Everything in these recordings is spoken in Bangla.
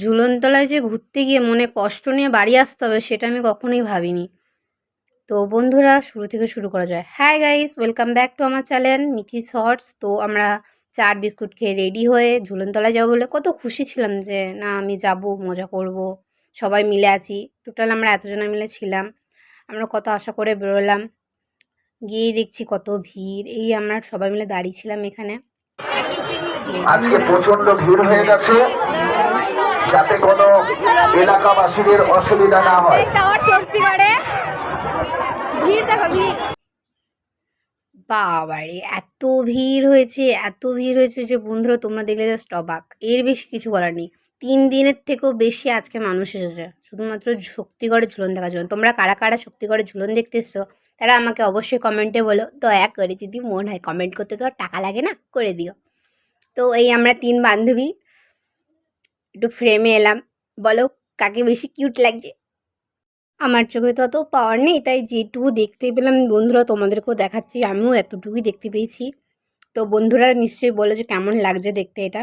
ঝুলনতলায় যে ঘুরতে গিয়ে মনে কষ্ট নিয়ে বাড়ি আসতে হবে, সেটা আমি কখনোই ভাবিনি। তো বন্ধুরা, শুরু থেকে শুরু করা যায়। হ্যাঁ গাইস ওয়েলকাম ব্যাক টু আমার চ্যানেল মিথি শর্টস তো আমরা চাট বিস্কুট খেয়ে রেডি হয়ে ঝুলনতলায় যাব বলে কত খুশি ছিলাম যে, না, আমি যাব, মজা করব। সবাই মিলে আছি। টোটাল আমরা এতজনা মিলে ছিলাম। আমরা কত আশা করে বেরোলাম। গিয়ে দেখছি কত ভিড়। এই আমরা সবাই মিলে দাঁড়িয়েছিলাম এখানে। আজকে প্রচণ্ড ভিড় হয়ে গেছে। যাতে কোনো এলাকাবাসীদের অসুবিধা না হয়। বাবারে, এত ভিড় হয়েছে, এত ভিড় হয়েছে যে বন্ধুরা, তোমরা দেখলে জাস্ট অবাক। এর বেশি কিছু বলার নেই। তিন দিনের থেকেও বেশি আজকে মানুষ এসেছে। শুধুমাত্র শক্তিগড়ের ঝুলন দেখার জন্য। তোমরা কারা কারা শক্তিগড়ের ঝুলন দেখতে এসছো, তারা আমাকে অবশ্যই কমেন্টে বলো। দয়া করে যদি মন হয় কমেন্ট করতে তো টাকা লাগে না, করে দিও। তো এই আমরা তিন বান্ধবী একটু ফ্রেমে এলাম। বলো, কাকে বেশি কিউট লাগছে? আমার চোখে তো অত পাওয়ার নেই, তাই যেটুকু দেখতে পেলাম বন্ধুরা তোমাদেরকেও দেখাচ্ছি, আমিও এতটুকুই দেখতে পেয়েছি। তো বন্ধুরা নিশ্চয়ই বলে যে কেমন লাগছে দেখতে এটা।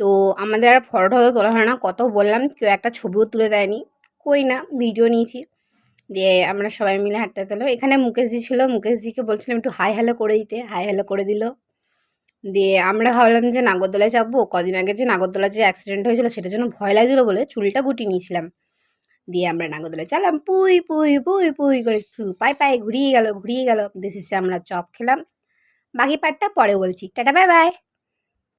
তো আমাদের আর ফটো টটো তোলা হয় না, কত বললাম, কেউ একটা ছবিও তুলে দেয়নি, কই না ভিডিও নিয়েছি। দিয়ে আমরা সবাই মিলে হাঁটতে হাঁটতে এখানে মুকেশজি ছিল, মুকেশজিকে বলছিলাম একটু হাই হ্যালো করে দিতে হাই হ্যালো করে দিল। দিয়ে আমরা ভাবলাম যে নাগরদোলায় যাব। কদিন আগে যে নাগরদোলায় যে অ্যাক্সিডেন্ট হয়েছিল সেটার জন্য ভয় লাগছিল বলে চুলটা গুটি নিয়েছিলাম। দিয়ে আমরা নাগরদোলায় চালাম, পুই পুই পুই পুই করে শুধু পায়ে পায়ে ঘুরিয়ে গেল ঘুরিয়ে গেল। দেশে আমরা চপ খেলাম। বাকি পার্টটা পরে বলছি। Tata bye bye